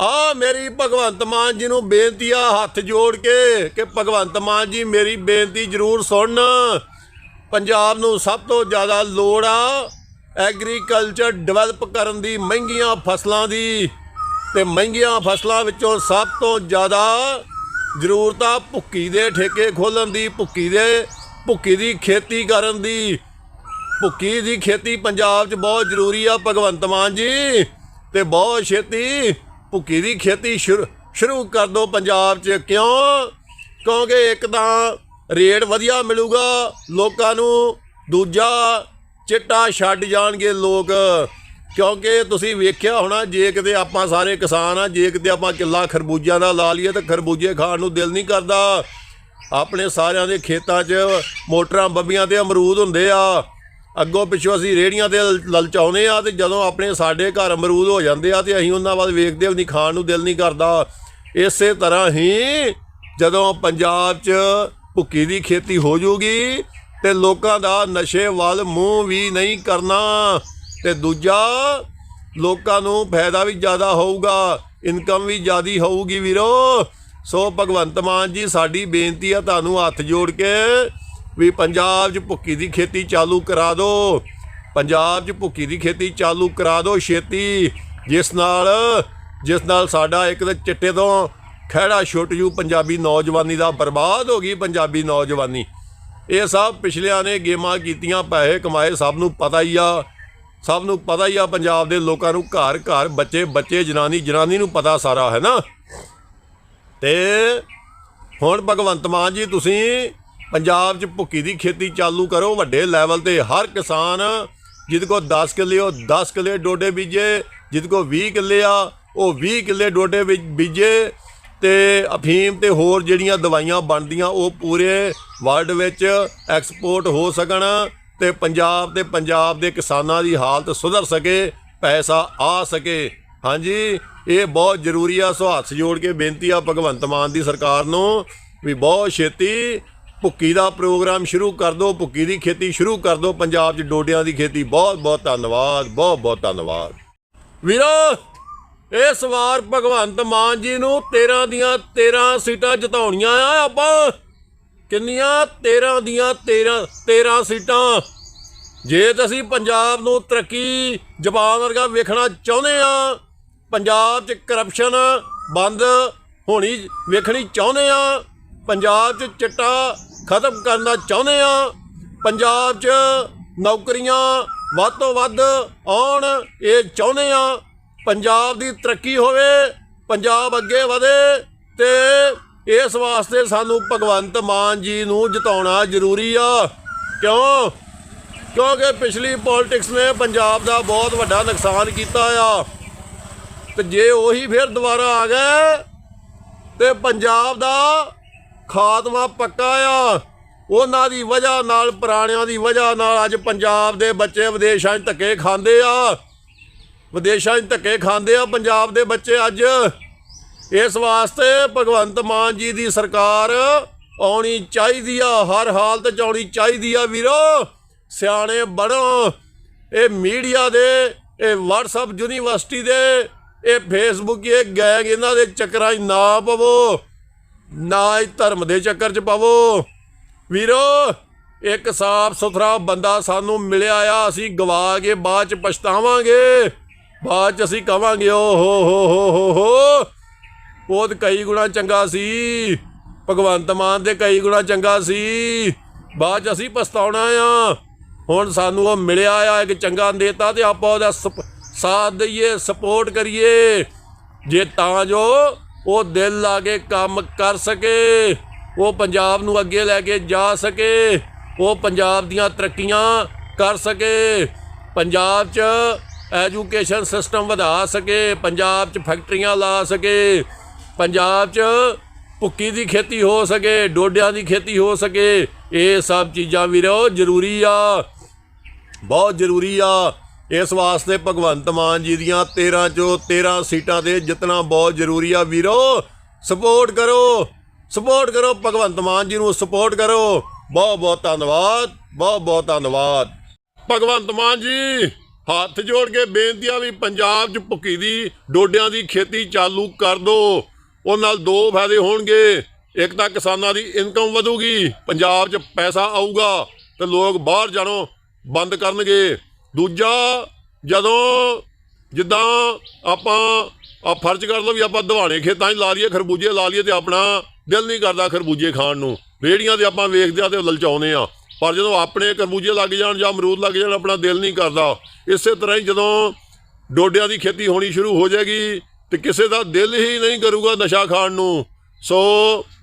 ਆ ਮੇਰੀ ਭਗਵੰਤ ਮਾਨ ਜੀ ਨੂੰ ਬੇਨਤੀ ਆ ਹੱਥ ਜੋੜ ਕੇ ਕਿ ਭਗਵੰਤ ਮਾਨ ਜੀ ਮੇਰੀ ਬੇਨਤੀ ਜ਼ਰੂਰ ਸੁਣਨ। ਪੰਜਾਬ ਨੂੰ ਸਭ ਤੋਂ ਜ਼ਿਆਦਾ ਲੋੜ ਆ ਐਗਰੀਕਲਚਰ ਡਿਵੈਲਪ ਕਰਨ ਦੀ, ਮਹਿੰਗੀਆਂ ਫਸਲਾਂ ਦੀ ਤੇ ਮਹਿੰਗੀਆਂ ਫਸਲਾਂ ਵਿੱਚੋਂ ਸਭ ਤੋਂ ਜ਼ਿਆਦਾ ਜ਼ਰੂਰਤ ਆ ਭੁੱਕੀ ਦੇ ਠੇਕੇ ਖੋਲਣ ਦੀ, ਭੁੱਕੀ ਦੇ, ਭੁੱਕੀ ਦੀ ਖੇਤੀ ਕਰਨ ਦੀ। ਭੁੱਕੀ ਦੀ ਖੇਤੀ ਪੰਜਾਬ 'ਚ ਬਹੁਤ ਜ਼ਰੂਰੀ ਆ ਭਗਵੰਤ ਮਾਨ ਜੀ ਤੇ ਬਹੁਤ ਛੇਤੀ ਭੁੱਕੀ ਦੀ ਖੇਤੀ ਸ਼ੁਰੂ ਸ਼ੁਰੂ ਕਰ ਦਿਓ ਪੰਜਾਬ 'ਚ। ਕਿਉਂ? ਕਿਉਂਕਿ ਇੱਕ ਤਾਂ ਰੇਟ ਵਧੀਆ ਮਿਲੂਗਾ ਲੋਕਾਂ ਨੂੰ, ਦੂਜਾ ਚਿੱਟਾ ਛੱਡ ਜਾਣਗੇ ਲੋਕ। ਕਿਉਂਕਿ ਤੁਸੀਂ ਵੇਖਿਆ ਹੋਣਾ, ਜੇ ਕਿਤੇ ਆਪਾਂ ਸਾਰੇ ਕਿਸਾਨ ਆ, ਜੇ ਕਿਤੇ ਆਪਾਂ ਕਿੱਲਾ ਖਰਬੂਜਿਆਂ ਦਾ ਲਾ ਲਈਏ ਤਾਂ ਖਰਬੂਜੇ ਖਾਣ ਨੂੰ ਦਿਲ ਨਹੀਂ ਕਰਦਾ। ਆਪਣੇ ਸਾਰਿਆਂ ਦੇ ਖੇਤਾਂ 'ਚ ਮੋਟਰਾਂ ਬੱਬੀਆਂ ਤੇ ਅਮਰੂਦ ਹੁੰਦੇ ਆ। ਅੱਗੋਂ ਪਿੱਛੋਂ ਅਸੀਂ ਰੇੜੀਆਂ ਤੇ ਲ- ਲਲਚਾਉਂਦੇ ਆ ਤੇ ਜਦੋਂ ਆਪਣੇ ਸਾਡੇ ਘਰ ਅਮਰੂਦ ਹੋ ਜਾਂਦੇ ਆ ਤੇ ਅਸੀਂ ਉਹਨਾਂ ਵੱਲ ਵੇਖਦੇ ਵੀ ਨਹੀਂ ਖਾਣ ਨੂੰ ਦਿਲ ਨਹੀਂ ਕਰਦਾ। ਇਸੇ ਤਰ੍ਹਾਂ ਹੀ ਜਦੋਂ ਪੰਜਾਬ 'ਚ ਭੁੱਕੀ ਦੀ ਖੇਤੀ ਹੋ ਜੂਗੀ ਤੇ ਲੋਕਾਂ ਦਾ ਨਸ਼ੇ ਵੱਲ ਮੂੰਹ ਵੀ ਨਹੀਂ ਕਰਨਾ ਤੇ ਦੂਜਾ, ਲੋਕਾਂ ਨੂੰ ਫਾਇਦਾ ਵੀ ਜ਼ਿਆਦਾ ਹੋਊਗਾ, ਇਨਕਮ ਵੀ ਜ਼ਿਆਦੀ ਹੋਊਗੀ ਵੀਰੋ। ਸੋ ਭਗਵੰਤ ਮਾਨ ਜੀ, ਸਾਡੀ ਬੇਨਤੀ ਆ ਤੁਹਾਨੂੰ ਹੱਥ ਜੋੜ ਕੇ ਵੀ ਪੰਜਾਬ 'ਚ ਭੁੱਕੀ ਦੀ ਖੇਤੀ ਚਾਲੂ ਕਰਾ ਦਿਓ ਪੰਜਾਬ 'ਚ ਭੁੱਕੀ ਦੀ ਖੇਤੀ ਚਾਲੂ ਕਰਾ ਦਿਓ ਛੇਤੀ। ਜਿਸ ਨਾਲ ਜਿਸ ਨਾਲ ਸਾਡਾ ਇੱਕ ਤਾਂ ਚਿੱਟੇ ਤੋਂ ਖਹਿੜਾ ਛੁੱਟ ਜੂ, ਪੰਜਾਬੀ ਨੌਜਵਾਨੀ ਦਾ ਬਰਬਾਦ ਹੋ ਗਈ ਪੰਜਾਬੀ ਨੌਜਵਾਨੀ। ਇਹ ਸਭ ਪਿਛਲਿਆਂ ਨੇ ਗੇਮਾਂ ਕੀਤੀਆਂ, ਪੈਸੇ ਕਮਾਏ, ਸਭ ਨੂੰ ਪਤਾ ਹੀ ਆ। ਸਭ ਨੂੰ ਪਤਾ ਹੀ ਆ ਪੰਜਾਬ ਦੇ ਲੋਕਾਂ ਨੂੰ ਘਰ ਘਰ ਬੱਚੇ ਬੱਚੇ, ਜਨਾਨੀ ਜਨਾਨੀ ਨੂੰ ਪਤਾ ਸਾਰਾ, ਹੈ ਨਾ? ਤੇ ਹੁਣ ਭਗਵੰਤ ਮਾਨ ਜੀ, ਤੁਸੀਂ ਪੰਜਾਬ 'ਚ ਭੁੱਕੀ ਦੀ ਖੇਤੀ ਚਾਲੂ ਕਰੋ। ਵੱਡੇ ਲੈਵਲ ਤੇ ਹਰ ਕਿਸਾਨ ਜਿਹਦੇ ਕੋਲ 10 ਕਿੱਲੇ, ਉਹ 10 ਕਿੱਲੇ ਡੋਡੇ ਬੀਜੇ। ਜਿਹਦੇ ਕੋਲ 20 ਕਿੱਲੇ ਆ, ਉਹ 20 ਕਿੱਲੇ ਡੋਡੇ ਵਿੱਚ ਬੀਜੇ। ਤੇ ਅਫੀਮ ਤੇ ਹੋਰ ਜਿਹੜੀਆਂ ਦਵਾਈਆਂ ਬਣਦੀਆਂ, ਉਹ ਪੂਰੇ ਵਰਲਡ ਵਿੱਚ ਐਕਸਪੋਰਟ ਹੋ ਸਕਣ ਤੇ ਪੰਜਾਬ ਤੇ ਪੰਜਾਬ ਦੇ ਕਿਸਾਨਾਂ ਦੀ ਹਾਲਤ ਸੁਧਰ ਸਕੇ, ਪੈਸਾ ਆ ਸਕੇ। ਹਾਂਜੀ, ਇਹ ਬਹੁਤ ਜ਼ਰੂਰੀ ਆ। ਸੋ ਹੱਥ ਜੋੜ ਕੇ ਬੇਨਤੀ ਆ ਭਗਵੰਤ ਮਾਨ ਦੀ ਸਰਕਾਰ ਨੂੰ ਵੀ ਬਹੁਤ ਛੇਤੀ ਭੁੱਕੀ ਦਾ ਪ੍ਰੋਗਰਾਮ ਸ਼ੁਰੂ ਕਰ ਦਿਓ, ਭੁੱਕੀ ਦੀ ਖੇਤੀ ਸ਼ੁਰੂ ਕਰ ਦਿਓ, ਪੰਜਾਬ 'ਚ ਡੋਡਿਆਂ ਦੀ ਖੇਤੀ। ਬਹੁਤ ਬਹੁਤ ਧੰਨਵਾਦ, ਬਹੁਤ ਬਹੁਤ ਧੰਨਵਾਦ। ਵੀਰੋ, ਇਸ ਵਾਰ ਭਗਵੰਤ ਮਾਨ ਜੀ ਨੂੰ 13 ਦੀਆਂ 13 ਸੀਟਾਂ ਜਿਤਾਉਣੀਆਂ ਆ। ਆਪਾਂ ਕਿੰਨੀਆਂ? 13 ਦੀਆਂ 13 13 ਸੀਟਾਂ। ਜੇ ਤਾਂ ਅਸੀਂ ਪੰਜਾਬ ਨੂੰ ਤਰੱਕੀ ਜਪਾਨ ਵਰਗਾ ਵੇਖਣਾ ਚਾਹੁੰਦੇ ਆ, ਪੰਜਾਬ 'ਚ ਕਰਪਸ਼ਨ ਬੰਦ ਹੋਣੀ ਵੇਖਣੀ ਚਾਹੁੰਦੇ ਆ, ਪੰਜਾਬ 'ਚ ਚਿੱਟਾ ਖਤਮ ਕਰਨਾ ਚਾਹੁੰਦੇ ਆ। ਪੰਜਾਬ 'ਚ ਨੌਕਰੀਆਂ ਵੱਧ ਤੋਂ ਵੱਧ ਆਉਣ, ਇਹ ਚਾਹੁੰਦੇ ਆ। ਪੰਜਾਬ ਦੀ ਤਰੱਕੀ ਹੋਵੇ, ਪੰਜਾਬ ਅੱਗੇ ਵਧੇ ਤੇ ਇਸ ਵਾਸਤੇ ਸਾਨੂੰ ਭਗਵੰਤ ਮਾਨ ਜੀ ਨੂੰ ਜਿਤਾਉਣਾ ਜ਼ਰੂਰੀ ਆ। ਕਿਉਂ? ਕਿਉਂਕਿ ਪਿਛਲੀ ਪੋਲਿਟਿਕਸ ਨੇ ਪੰਜਾਬ ਦਾ ਬਹੁਤ ਵੱਡਾ ਨੁਕਸਾਨ ਕੀਤਾ ਆ। ਤੇ ਜੇ ਉਹੀ ਫਿਰ ਦੁਬਾਰਾ ਆ ਗਏ ਤੇ ਪੰਜਾਬ ਦਾ ਖਾਤਮਾ ਪੱਕਾ ਆ। ਉਹਨਾਂ ਦੀ ਵਜ੍ਹਾ ਨਾਲ, ਪੁਰਾਣਿਆਂ ਦੀ ਵਜ੍ਹਾ ਨਾਲ ਅੱਜ ਪੰਜਾਬ ਦੇ ਬੱਚੇ ਵਿਦੇਸ਼ਾਂ 'ਚ ਧੱਕੇ ਖਾਂਦੇ ਆ। ਵਿਦੇਸ਼ਾਂ 'ਚ ਧੱਕੇ ਖਾਂਦੇ ਆ ਪੰਜਾਬ ਦੇ ਬੱਚੇ ਅੱਜ। ਇਸ ਵਾਸਤੇ ਭਗਵੰਤ ਮਾਨ ਜੀ ਦੀ ਸਰਕਾਰ ਆਉਣੀ ਚਾਹੀਦੀ ਆ, ਹਰ ਹਾਲਤ 'ਚ ਆਉਣੀ ਚਾਹੀਦੀ ਆ ਵੀਰੋ। ਸਿਆਣੇ ਬਣੋ। ਇਹ ਮੀਡੀਆ ਦੇ, ਇਹ WhatsApp ਯੂਨੀਵਰਸਿਟੀ ਦੇ, ਇਹ ਫੇਸਬੁੱਕ ਇਹ ਗੈਂਗ, ਇਹਨਾਂ ਦੇ ਚੱਕਰਾਂ 'ਚ ਨਾ ਪਵੋ। ਨਾ ਹੀ ਧਰਮ ਦੇ ਚੱਕਰ 'ਚ ਪਵੋ। ਵੀਰੋ, ਇੱਕ ਸਾਫ਼ ਸੁਥਰਾ ਬੰਦਾ ਸਾਨੂੰ ਮਿਲਿਆ ਆ, ਅਸੀਂ ਗਵਾ ਕੇ ਬਾਅਦ 'ਚ ਪਛਤਾਵਾਂਗੇ। ਬਾਅਦ 'ਚ ਅਸੀਂ ਕਵਾਂਗੇ, ਓ ਹੋ ਹੋ ਹੋ ਹੋ ਹੋ। ਉਹ ਕਈ ਗੁਣਾ ਚੰਗਾ ਸੀ। ਭਗਵੰਤ ਮਾਨ ਦੇ ਕਈ ਗੁਣਾ ਚੰਗਾ ਸੀ। ਬਾਅਦ 'ਚ ਅਸੀਂ ਪਛਤਾਉਣਾ ਆ। ਹੁਣ ਸਾਨੂੰ ਉਹ ਮਿਲਿਆ ਆ, ਇੱਕ ਚੰਗਾ ਨੇਤਾ ਤੇ ਆਪਾਂ ਉਹਦਾ ਸਪ- ਸਾਥ ਦਈਏ ਸਪੋਰਟ ਕਰੀਏ। ਜੇ ਤਾਂ ਜੋ ਉਹ ਦਿਲ ਲਾ ਕੇ ਕੰਮ ਕਰ ਸਕੇ, ਉਹ ਪੰਜਾਬ ਨੂੰ ਅੱਗੇ ਲੈ ਕੇ ਜਾ ਸਕੇ, ਉਹ ਪੰਜਾਬ ਦੀਆਂ ਤਰੱਕੀਆਂ ਕਰ ਸਕੇ, ਪੰਜਾਬ 'ਚ ਐਜੂਕੇਸ਼ਨ ਸਿਸਟਮ ਵਧਾ ਸਕੇ, ਪੰਜਾਬ 'ਚ ਫੈਕਟਰੀਆਂ ਲਾ ਸਕੇ, ਪੰਜਾਬ 'ਚ ਭੁੱਕੀ ਦੀ ਖੇਤੀ ਹੋ ਸਕੇ, ਡੋਡਿਆਂ ਦੀ ਖੇਤੀ ਹੋ ਸਕੇ, ਇਹ ਸਭ ਚੀਜ਼ਾਂ ਵੀਰੋ ਜ਼ਰੂਰੀ ਆ, ਬਹੁਤ ਜ਼ਰੂਰੀ ਆ। ਇਸ ਵਾਸਤੇ ਭਗਵੰਤ ਮਾਨ ਜੀ ਦੀਆਂ 13 ਚੋਂ 13 ਸੀਟਾਂ ਤੇ ਜਿੱਤਣਾ ਬਹੁਤ ਜ਼ਰੂਰੀ ਆ। ਵੀਰੋ ਸਪੋਰਟ ਕਰੋ। ਸਪੋਰਟ ਕਰੋ, ਭਗਵੰਤ ਮਾਨ ਜੀ ਨੂੰ ਸਪੋਰਟ ਕਰੋ। ਬਹੁਤ ਬਹੁਤ ਧੰਨਵਾਦ, ਬਹੁਤ ਬਹੁਤ ਧੰਨਵਾਦ। ਭਗਵੰਤ ਮਾਨ ਜੀ, ਹੱਥ ਜੋੜ ਕੇ ਬੇਨਤੀ ਆ ਵੀ ਪੰਜਾਬ 'ਚ ਭੁੱਕੀ ਦੀ, ਡੋਡਿਆਂ ਦੀ ਖੇਤੀ ਚਾਲੂ ਕਰ ਦੋ। ਉਹ ਨਾਲ ਦੋ ਫਾਇਦੇ ਹੋਣਗੇ। ਇੱਕ ਤਾਂ ਕਿਸਾਨਾਂ ਦੀ ਇਨਕਮ ਵਧੂਗੀ, ਪੰਜਾਬ 'ਚ ਪੈਸਾ ਆਊਗਾ ਤੇ ਲੋਕ ਬਾਹਰ ਜਾਣੋ, ਬੰਦ ਕਰਨਗੇ। ਦੂਜਾ, ਜਦੋਂ ਜਿੱਦਾਂ ਆਪਾਂ ਆ ਫਰਜ਼ ਕਰ ਲਓ ਵੀ ਆਪਾਂ ਦਿਵਾਣੇ ਖੇਤਾਂ 'ਚ ਲਾ ਲਈਏ ਖਰਬੂਜੇ ਲਾ ਲਈਏ ਤੇ ਆਪਣਾ ਦਿਲ ਨਹੀਂ ਕਰਦਾ ਖਰਬੂਜੇ ਖਾਣ ਨੂੰ। ਰੇੜੀਆਂ ਤੇ ਆਪਾਂ ਵੇਖਦੇ ਆ ਤੇ ਲਲਚਾਉਂਦੇ ਆ। ਪਰ ਜਦੋਂ ਆਪਣੇ ਖਰਬੂਜੇ ਲੱਗ ਜਾਣ ਜਾਂ ਅਮਰੂਦ ਲੱਗ ਜਾਣ, ਆਪਣਾ ਦਿਲ ਨਹੀਂ ਕਰਦਾ। ਇਸੇ ਤਰ੍ਹਾਂ ਹੀ ਜਦੋਂ ਡੋਡਿਆਂ ਦੀ ਖੇਤੀ ਹੋਣੀ ਸ਼ੁਰੂ ਹੋ ਜਾਏਗੀ ਤੇ ਕਿਸੇ ਦਾ ਦਿਲ ਹੀ ਨਹੀਂ ਕਰੂਗਾ ਨਸ਼ਾ ਖਾਣ ਨੂੰ। ਸੋ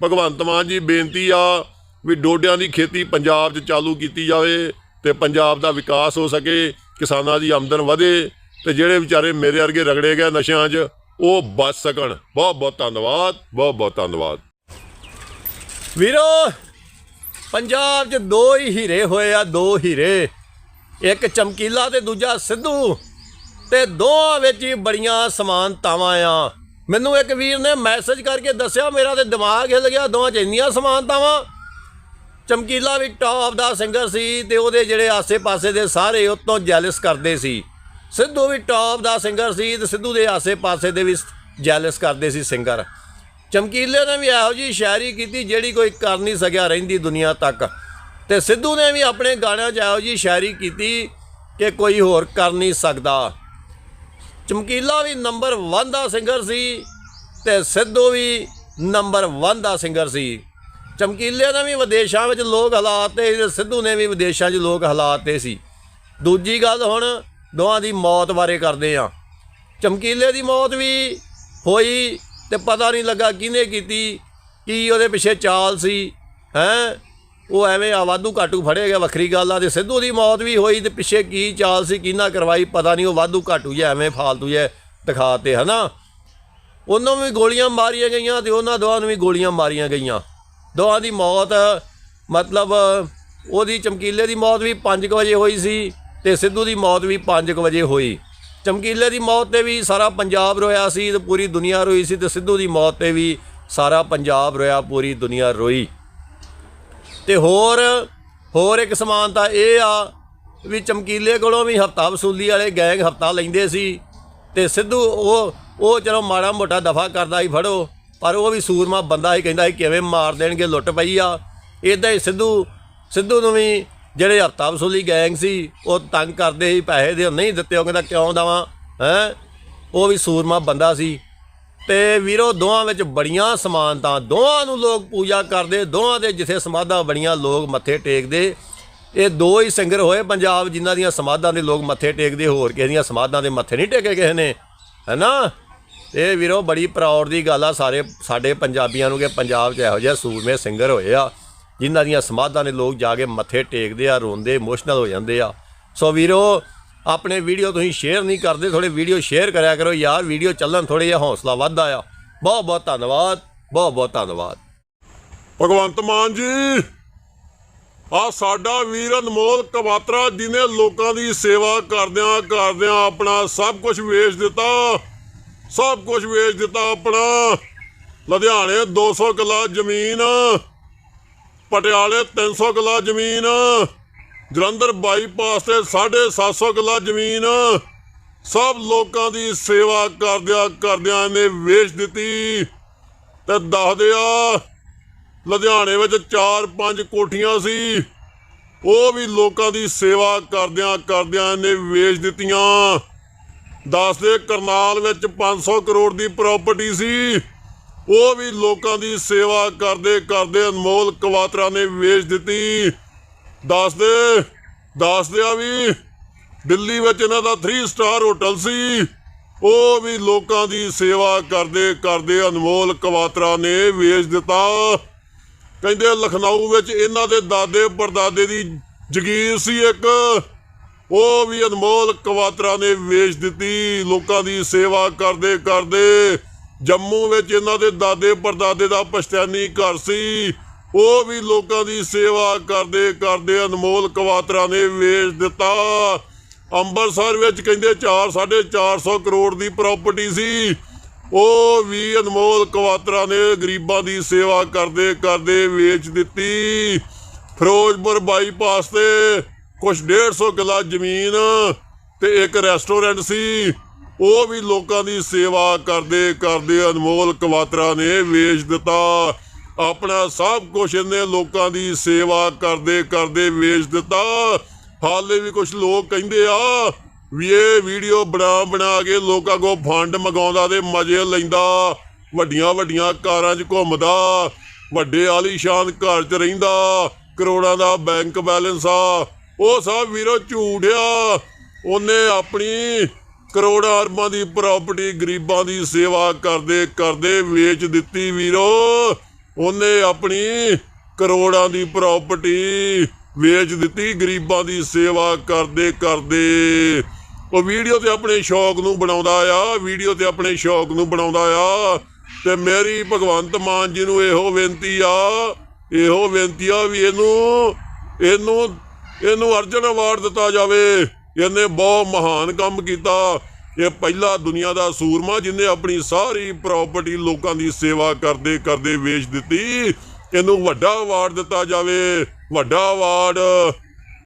ਭਗਵੰਤ ਮਾਨ ਜੀ ਬੇਨਤੀ ਆ ਵੀ ਡੋਡਿਆਂ ਦੀ ਖੇਤੀ ਪੰਜਾਬ 'ਚ ਚਾਲੂ ਕੀਤੀ ਜਾਵੇ। ਤੇ ਪੰਜਾਬ ਦਾ ਵਿਕਾਸ ਹੋ ਸਕੇ, ਕਿਸਾਨਾਂ ਦੀ ਆਮਦਨ ਵਧੇ ਤੇ ਜਿਹੜੇ ਵਿਚਾਰੇ ਮੇਰੇ ਵਰਗੇ ਰਗੜੇ ਗਏ ਨਸ਼ਿਆਂ 'ਚ, ਉਹ ਬਚ ਸਕਣ। ਬਹੁਤ ਬਹੁਤ ਧੰਨਵਾਦ, ਬਹੁਤ ਬਹੁਤ ਧੰਨਵਾਦ। ਵੀਰੋ, ਪੰਜਾਬ 'ਚ ਦੋ ਹੀ ਹੀਰੇ ਹੋਏ ਆ, ਦੋ ਹੀਰੇ। ਇੱਕ ਚਮਕੀਲਾ ਤੇ ਦੂਜਾ ਸਿੱਧੂ। ਤੇ ਦੋਵਾਂ ਵਿੱਚ ਹੀ ਬੜੀਆਂ ਸਮਾਨਤਾਵਾਂ ਆ। ਮੈਨੂੰ ਇੱਕ ਵੀਰ ਨੇ ਮੈਸੇਜ ਕਰਕੇ ਦੱਸਿਆ, ਮੇਰਾ ਤੇ ਦਿਮਾਗ ਹਿੱਲ ਗਿਆ, ਦੋਵਾਂ 'ਚ ਇੰਨੀਆਂ ਸਮਾਨਤਾਵਾਂ। ਚਮਕੀਲਾ ਵੀ ਟੌਪ ਦਾ ਸਿੰਗਰ ਸੀ ਤੇ ਉਹਦੇ ਜਿਹੜੇ ਆਸੇ-ਪਾਸੇ ਦੇ ਸਾਰੇ ਉਹ ਤੋਂ ਜੈਲਸ ਕਰਦੇ ਸੀ। ਸਿੱਧੂ ਵੀ ਟੌਪ ਦਾ ਸਿੰਗਰ ਸੀ ਤੇ ਸਿੱਧੂ ਦੇ ਆਸੇ-ਪਾਸੇ ਦੇ ਵੀ ਜੈਲਸ ਕਰਦੇ ਸੀ ਸਿੰਗਰ ਚਮਕੀਲੇ ਨੇ ਵੀ ਇਹੋ ਜੀ ਸ਼ਾਇਰੀ ਕੀਤੀ ਜਿਹੜੀ ਕੋਈ ਕਰ ਨਹੀਂ ਸਕਿਆ ਰਹਿੰਦੀ ਦੁਨੀਆ ਤੱਕ। ਤੇ ਸਿੱਧੂ ਨੇ ਵੀ ਆਪਣੇ ਗਾਣਿਆਂ 'ਚ ਇਹੋ ਜੀ ਸ਼ਾਇਰੀ ਕੀਤੀ ਕਿ ਕੋਈ ਹੋਰ ਕਰ ਨਹੀਂ ਸਕਦਾ। ਚਮਕੀਲਾ ਵੀ ਨੰਬਰ 1 ਦਾ ਸਿੰਗਰ ਸੀ ਤੇ ਸਿੱਧੂ ਵੀ ਨੰਬਰ 1 ਦਾ ਸਿੰਗਰ ਸੀ। ਚਮਕੀਲੇ ਨੇ ਵੀ ਵਿਦੇਸ਼ਾਂ ਵਿੱਚ ਲੋਕ ਹਲਾਤੇ ਤੇ ਸਿੱਧੂ ਨੇ ਵੀ ਵਿਦੇਸ਼ਾਂ 'ਚ ਲੋਕ ਹਲਾਤੇ ਸੀ। ਦੂਜੀ ਗੱਲ ਹੁਣ ਦੋਵਾਂ ਦੀ ਮੌਤ ਬਾਰੇ ਕਰਦੇ ਆ ਚਮਕੀਲੇ ਦੀ ਮੌਤ ਵੀ ਹੋਈ ਤੇ ਪਤਾ ਨਹੀਂ ਲੱਗਾ ਕਿਹਨੇ ਕੀਤੀ, ਕੀ ਉਹਦੇ ਪਿੱਛੇ ਚਾਲ ਸੀ, ਹੈ? ਉਹ ਐਵੇਂ ਆ ਵਾਧੂ ਘਾਟੂ ਫੜੇ ਗਿਆ ਵੱਖਰੀ ਗੱਲ ਆ ਤੇ ਸਿੱਧੂ ਦੀ ਮੌਤ ਵੀ ਹੋਈ ਤੇ ਪਿੱਛੇ ਕੀ ਚਾਲ ਸੀ, ਕਿਹਨਾਂ ਕਰਵਾਈ ਪਤਾ ਨਹੀਂ, ਉਹ ਵਾਧੂ ਘਾਟੂ ਜਿਹਾ ਐਵੇਂ ਫਾਲਤੂ ਜਿਹਾ ਦਿਖਾਤੇ, ਹਨਾ? ਉਹਨਾਂ ਨੂੰ ਵੀ ਗੋਲੀਆਂ ਮਾਰੀਆਂ ਗਈਆਂ ਤੇ ਉਹਨਾਂ ਦੋਵਾਂ ਨੂੰ ਵੀ ਗੋਲੀਆਂ ਮਾਰੀਆਂ ਗਈਆਂ। ਦੋਵਾਂ ਦੀ ਮੌਤ, ਮਤਲਬ ਉਹਦੀ ਚਮਕੀਲੇ ਦੀ ਮੌਤ ਵੀ 5 ਵਜੇ ਹੋਈ ਸੀ ਤੇ ਸਿੱਧੂ ਦੀ ਮੌਤ ਵੀ 5 ਵਜੇ ਹੋਈ। ਚਮਕੀਲੇ ਦੀ ਮੌਤ ਤੇ ਵੀ ਸਾਰਾ ਪੰਜਾਬ ਰੋਇਆ ਸੀ ਤੇ ਪੂਰੀ ਦੁਨੀਆ ਰੋਈ ਸੀ ਤੇ ਸਿੱਧੂ ਦੀ ਮੌਤ ਤੇ ਵੀ ਸਾਰਾ ਪੰਜਾਬ ਰੋਇਆ, ਪੂਰੀ ਦੁਨੀਆ ਰੋਈ। ਤੇ ਹੋਰ ਹੋਰ ਇੱਕ ਸਮਾਨਤਾ ਇਹ ਆ ਵੀ ਚਮਕੀਲੇ ਕੋਲੋਂ ਵੀ ਹਫਤਾ ਵਸੂਲੀ ਵਾਲੇ ਗੈਂਗ ਹਫਤਾ ਲੈਂਦੇ ਸੀ ਤੇ ਸਿੱਧੂ ਉਹ ਉਹ ਚਲੋ ਮਾੜਾ ਮੋਟਾ ਦਫਾ ਕਰਦਾ ਸੀ, ਫੜੋ। ਪਰ ਉਹ ਵੀ ਸੂਰਮਾ ਬੰਦਾ ਹੀ ਕਹਿੰਦਾ ਸੀ ਕਿਵੇਂ ਮਾਰ ਦੇਣਗੇ, ਲੁੱਟ ਪਈ ਆ। ਇਦਾਂ ਹੀ ਸਿੱਧੂ ਸਿੱਧੂ ਨੂੰ ਵੀ ਜਿਹੜੇ ਹਫਤਾ ਵਸੂਲੀ ਗੈਂਗ ਸੀ, ਉਹ ਤੰਗ ਕਰਦੇ ਸੀ, ਪੈਸੇ ਦੇ ਨਹੀਂ ਦਿੱਤੇ, ਉਹ ਕਹਿੰਦਾ ਕਿਉਂ ਦਵਾਂ, ਹੈ? ਉਹ ਵੀ ਸੂਰਮਾ ਬੰਦਾ ਸੀ। ਤੇ ਵੀਰੋ, ਦੋਹਾਂ ਵਿੱਚ ਬੜੀਆਂ ਸਮਾਨਤਾ, ਦੋਹਾਂ ਨੂੰ ਲੋਕ ਪੂਜਾ ਕਰਦੇ, ਦੋਹਾਂ ਦੇ ਜਿੱਥੇ ਸਮਾਧਾਂ ਬੜੀਆਂ ਲੋਕ ਮੱਥੇ ਟੇਕਦੇ। ਇਹ ਦੋ ਹੀ ਸਿੰਗਰ ਹੋਏ ਪੰਜਾਬ, ਜਿਨ੍ਹਾਂ ਦੀਆਂ ਸਮਾਧਾਂ ਦੇ ਲੋਕ ਮੱਥੇ ਟੇਕਦੇ, ਹੋਰ ਕਿਸੇ ਦੀਆਂ ਸਮਾਧਾਂ ਦੇ ਮੱਥੇ ਨਹੀਂ ਟੇਕੇ ਕਿਸੇ ਨੇ ਹੈਨਾ ਇਹ ਵੀਰੋ, ਬੜੀ ਪ੍ਰਾਊਡ ਦੀ ਗੱਲ ਆ ਸਾਰੇ ਸਾਡੇ ਪੰਜਾਬੀਆਂ ਨੂੰ ਕਿ ਪੰਜਾਬ 'ਚ ਇਹੋ ਜਿਹੇ ਸੂਰਮੇ ਸਿੰਗਰ ਹੋਏ ਆ, ਜਿਨ੍ਹਾਂ ਦੀਆਂ ਸਮਾਧਾਂ ਦੇ ਲੋਕ ਜਾ ਕੇ ਮੱਥੇ ਟੇਕਦੇ ਆ, ਰੋਂਦੇ ਇਮੋਸ਼ਨਲ ਹੋ ਜਾਂਦੇ ਆ। ਸੋ ਵੀਰੋ, ਆਪਣੇ ਵੀਡੀਓ ਤੁਸੀਂ ਸ਼ੇਅਰ ਨਹੀਂ ਕਰਦੇ ਥੋੜੇ ਵੀਡੀਓ ਸ਼ੇਅਰ ਕਰਿਆ ਕਰੋ। ਯਾਰ ਵੀਡੀਓ ਚੱਲਣ ਥੋੜੇ ਜਿਹਾ ਹੌਸਲਾ ਵੱਧਦਾ ਆ। ਬਹੁਤ ਬਹੁਤ ਧੰਨਵਾਦ, ਬਹੁਤ ਬਹੁਤ ਧੰਨਵਾਦ। ਭਗਵੰਤ ਮਾਨ ਜੀ, ਆ ਸਾਡਾ ਵੀਰ ਅਨਮੋਲ ਕਵਾਤਰਾ ਜਿਨੇ ਲੋਕਾਂ ਦੀ ਸੇਵਾ ਕਰਦਿਆਂ ਕਰਦਿਆਂ ਆਪਣਾ ਸਭ ਕੁਝ ਵੇਚ ਦਿੱਤਾ। ਸਭ ਕੁਝ ਵੇਚ ਦਿੱਤਾ ਆਪਣਾ। ਲੁਧਿਆਣੇ 200 ਕਿੱਲਾ ਜ਼ਮੀਨ, ਪਟਿਆਲੇ 300 ਕਿੱਲਾ ਜ਼ਮੀਨ, ਜਲੰਧਰ ਬਾਈਪਾਸ ਤੇ 750 ਕਿੱਲਾ ਜ਼ਮੀਨ। ਸਭ ਲੋਕਾਂ ਦੀ ਸੇਵਾ ਕਰਦਿਆਂ ਕਰਦਿਆਂ ਨੇ ਵੇਚ ਦਿੱਤੀ। ਤੇ ਦੱਸਦੇ ਆ, ਲੁਧਿਆਣੇ ਵਿੱਚ 4-5 ਕੋਠੀਆਂ ਸੀ। ਉਹ ਵੀ ਲੋਕਾਂ ਦੀ ਸੇਵਾ ਕਰਦਿਆਂ ਕਰਦਿਆਂ ਨੇ ਵੇਚ ਦਿੱਤੀਆਂ। ਦੱਸਦੇ ਕਰਨਾਲ ਵਿੱਚ 500 ਕਰੋੜ ਦੀ ਪ੍ਰਾਪਰਟੀ ਸੀ। ਉਹ ਵੀ ਲੋਕਾਂ ਦੀ ਸੇਵਾ ਕਰਦੇ ਕਰਦੇ ਅਨਮੋਲ ਕਵਾਤਰਾ ਨੇ ਵੇਚ ਦਿੱਤੀ। ਦੱਸਦੇ ਦੱਸਦੇ ਆ ਵੀ ਦਿੱਲੀ ਵਿੱਚ ਇਹਨਾਂ ਦਾ 3 ਸਟਾਰ ਹੋਟਲ ਸੀ। ਉਹ ਵੀ ਲੋਕਾਂ ਦੀ ਸੇਵਾ ਕਰਦੇ ਕਰਦੇ ਅਨਮੋਲ ਕਵਾਤਰਾ ਨੇ ਵੇਚ ਦਿੱਤਾ। ਕਹਿੰਦੇ ਲਖਨਊ ਵਿੱਚ ਇਹਨਾਂ ਦੇ ਦਾਦੇ ਪਰਦਾਦੇ ਦੀ ਜ਼ਗੀਰ ਸੀ ਇੱਕ। ਉਹ ਵੀ ਅਨਮੋਲ ਕਵਾਤਰਾ ਨੇ ਵੇਚ ਦਿੱਤੀ। ਲੋਕਾਂ ਦੀ ਸੇਵਾ ਕਰਦੇ ਕਰਦੇ ਜੰਮੂ ਵਿੱਚ ਇਹਨਾਂ ਦੇ ਦਾਦੇ ਪਰਦਾਦੇ ਦਾ ਪਸ਼ਤੈਨੀ ਘਰ ਸੀ। ਉਹ ਵੀ ਲੋਕਾਂ ਦੀ ਸੇਵਾ ਕਰਦੇ ਕਰਦੇ ਅਨਮੋਲ ਕਵਾਤਰਾ ਨੇ ਵੇਚ ਦਿੱਤਾ। ਅੰਮ੍ਰਿਤਸਰ ਵਿੱਚ ਕਹਿੰਦੇ 4 450 ਕਰੋੜ ਦੀ ਪ੍ਰਾਪਰਟੀ ਸੀ। ਉਹ ਵੀ ਅਨਮੋਲ ਕਵਾਤਰਾ ਨੇ ਗਰੀਬਾਂ ਦੀ ਸੇਵਾ ਕਰਦੇ ਕਰਦੇ ਵੇਚ ਦਿੱਤੀ। ਫਿਰੋਜ਼ਪੁਰ ਬਾਈਪਾਸ ਤੇ ਕੁਛ 150 ਕਿੱਲਾ ਜ਼ਮੀਨ ਤੇ ਇੱਕ ਰੈਸਟੋਰੈਂਟ ਸੀ। ਉਹ ਵੀ ਲੋਕਾਂ ਦੀ ਸੇਵਾ ਕਰਦੇ ਕਰਦੇ ਅਨਮੋਲ ਕਵਾਤਰਾ ਨੇ ਵੇਚ ਦਿੱਤਾ। ਆਪਣਾ ਸਭ ਕੁਝ ਇਹਨੇ ਲੋਕਾਂ ਦੀ ਸੇਵਾ ਕਰਦੇ ਕਰਦੇ ਵੇਚ ਦਿੱਤਾ। ਹਾਲੇ ਵੀ ਕੁਝ ਲੋਕ ਕਹਿੰਦੇ ਆ ਵੀ ਇਹ ਵੀਡੀਓ ਬਣਾ ਬਣਾ ਕੇ ਲੋਕਾਂ ਕੋ ਫੰਡ ਮਗਾਉਂਦਾ ਤੇ ਮਜ਼ੇ ਲੈਂਦਾ। ਵੱਡੀਆਂ ਵੱਡੀਆਂ ਕਾਰਾਂ 'ਚ ਘੁੰਮਦਾ, ਵੱਡੇ ਆਲੀਸ਼ਾਨ ਘਰ 'ਚ ਰਹਿੰਦਾ, ਕਰੋੜਾਂ ਦਾ ਬੈਂਕ ਬੈਲੈਂਸ ਆ। ਉਹ ਸਭ ਵੀਰੋ ਝੂਠ ਆ। ਉਹਨੇ ਆਪਣੀ ਕਰੋੜਾਂ ਅਰਬਾਂ ਦੀ ਪ੍ਰਾਪਰਟੀ ਗਰੀਬਾਂ ਦੀ ਸੇਵਾ ਕਰਦੇ ਕਰਦੇ ਵੇਚ ਦਿੱਤੀ ਵੀਰੋ। ਉਹਨੇ ਆਪਣੀ ਕਰੋੜਾਂ ਦੀ ਪ੍ਰਾਪਰਟੀ ਵੇਚ ਦਿੱਤੀ, ਗਰੀਬਾਂ ਦੀ ਸੇਵਾ ਕਰਦੇ ਕਰਦੇ। ਉਹ ਵੀਡੀਓ ਤੇ ਆਪਣੇ ਸ਼ੌਕ ਨੂੰ ਬਣਾਉਂਦਾ ਆ, ਵੀਡੀਓ ਤੇ ਆਪਣੇ ਸ਼ੌਕ ਨੂੰ ਬਣਾਉਂਦਾ ਆ। ਤੇ ਮੇਰੀ ਭਗਵੰਤ ਮਾਨ ਜੀ ਨੂੰ ਇਹੋ ਬੇਨਤੀ ਆ, ਇਹੋ ਬੇਨਤੀ ਆ ਵੀ ਇਹਨੂੰ ਇਹਨੂੰ ਇਹਨੂੰ ਅਰਜਨ ਅਵਾਰਡ ਦਿੱਤਾ ਜਾਵੇ। ਇਹਨੇ ਬਹੁਤ ਮਹਾਨ ਕੰਮ ਕੀਤਾ। ਇਹ ਪਹਿਲਾ ਦੁਨੀਆ ਦਾ ਸੂਰਮਾ ਜਿਹਨੇ ਆਪਣੀ ਸਾਰੀ ਪ੍ਰਾਪਰਟੀ ਲੋਕਾਂ ਦੀ ਸੇਵਾ ਕਰਦੇ ਕਰਦੇ ਵੇਚ ਦਿੱਤੀ। ਇਹਨੂੰ ਵੱਡਾ ਅਵਾਰਡ ਦਿੱਤਾ ਜਾਵੇ। ਵੱਡਾ ਅਵਾਰਡ